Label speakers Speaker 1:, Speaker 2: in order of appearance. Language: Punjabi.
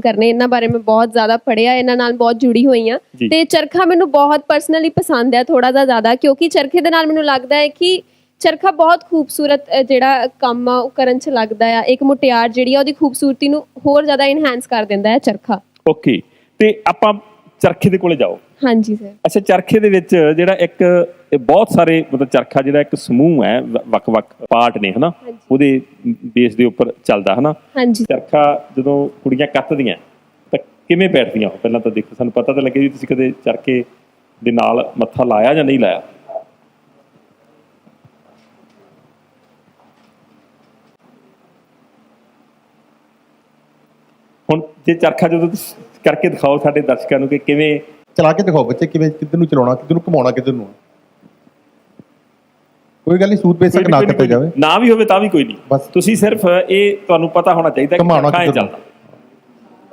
Speaker 1: ਕਰਨੇ ਇਹਨਾਂ ਬਾਰੇ ਮੈਂ ਬਹੁਤ ਜ਼ਿਆਦਾ ਪੜ੍ਹਿਆ ਇਹਨਾਂ ਨਾਲ ਬਹੁਤ ਜੁੜੀ ਹੋਈ
Speaker 2: ਜੀ।
Speaker 1: ਤੇ ਚਰਖਾ ਮੈਨੂੰ ਬਹੁਤ ਪਰਸਨਲੀ ਪਸੰਦ ਹੈ ਥੋੜਾ ਜਿਹਾ ਜ਼ਿਆਦਾ ਕਿਉਂਕਿ ਚਰਖੇ ਦੇ ਨਾਲ ਮੈਨੂੰ ਲੱਗਦਾ ਹੈ ਕਿ ਚਰਖਾ ਬਹੁਤ ਖੂਬਸੂਰਤ ਅ, ਜਿਹੜਾ ਕੰਮ ਆ ਉਹ ਕਰਨ ਚ ਲੱਗਦਾ ਆ। ਇੱਕ ਮੁਟਿਆਰ ਜਿਹੜੀ ਆ ਉਹਦੀ ਖੂਬਸੂਰਤੀ ਨੂੰ ਹੋਰ ਜ਼ਿਆਦਾ ਇਨਹੈਂਸ ਕਰ ਦਿੰਦਾ ਹੈ ਚਰਖਾ।
Speaker 2: ਓਕੇ। ਤੇ ਆਪਾਂ ਚਰਖੇ ਦੇ ਕੋਲੇ ਜਾਓ।
Speaker 1: ਹਾਂਜੀ ਸਰ
Speaker 2: ਅੱਛਾ ਚਰਖੇ ਦੇ ਵਿੱਚ ਜਿਹੜਾ ਇੱਕ ਇਹ ਬਹੁਤ ਸਾਰੇ ਮਤਲਬ ਚਰਖਾ ਜਿਹੜਾ ਇੱਕ ਸਮੂਹ ਹੈ ਵ- ਵੱਖ-ਵੱਖ ਪਾਰਟ ਨੇ ਹਨਾ। ਉਹਦੇ ਬੇਸ ਦੇ ਉੱਪਰ ਚੱਲਦਾ ਹਨਾ?
Speaker 1: ਹਾਂਜੀ।
Speaker 2: ਚਰਖਾ ਜਦੋਂ ਕੁੜੀਆਂ ਕੱਤਦੀਆਂ ਤਾਂ ਕਿਵੇਂ ਬੈਠਦੀਆਂ? ਉਹ ਪਹਿਲਾਂ ਤਾਂ ਦੇਖੋ ਸਾਨੂੰ ਪਤਾ ਤਾਂ ਲੱਗੇ ਵੀ ਤੁਸੀਂ ਕਦੇ ਚਰਖੇ ਦੇ ਨਾਲ ਮੱਥਾ ਲਾਇਆ ਜਾਂ ਨਹੀਂ ਲਾਇਆ? ਹੁਣ ਜੇ ਚਰਖਾ ਜਦੋਂ ਤੁਸੀਂ ਕਰਕੇ ਦਿਖਾਓ ਸਾਡੇ ਦਰਸ਼ਕਾਂ ਨੂੰ ਕਿ ਕਿਵੇਂ
Speaker 3: ਚਲਾ ਕੇ ਦਿਖਾਓ ਬੱਚੇ ਕਿਵੇਂ ਕਿੱਧਰ ਨੂੰ ਚਲਾਉਣਾ ਕਿੱਧਰ ਨੂੰ ਘੁਮਾਉਣਾ ਕਿੱਧਰ ਨੂੰ? ਕੋਈ ਗੱਲ ਨਹੀਂ ਸੂਤ ਬੇਸ਼ੱਕ ਨਾ ਕੱਟੇ ਜਾਵੇ
Speaker 2: ਨਾ ਵੀ ਹੋਵੇ ਤਾਂ ਵੀ ਕੋਈ ਨਹੀਂ। ਤੁਸੀਂ ਸਿਰਫ ਇਹ ਤੁਹਾਨੂੰ ਪਤਾ ਹੋਣਾ ਚਾਹੀਦਾ ਕਿ
Speaker 3: ਨੂੰ।
Speaker 2: ਚੱਲਦਾ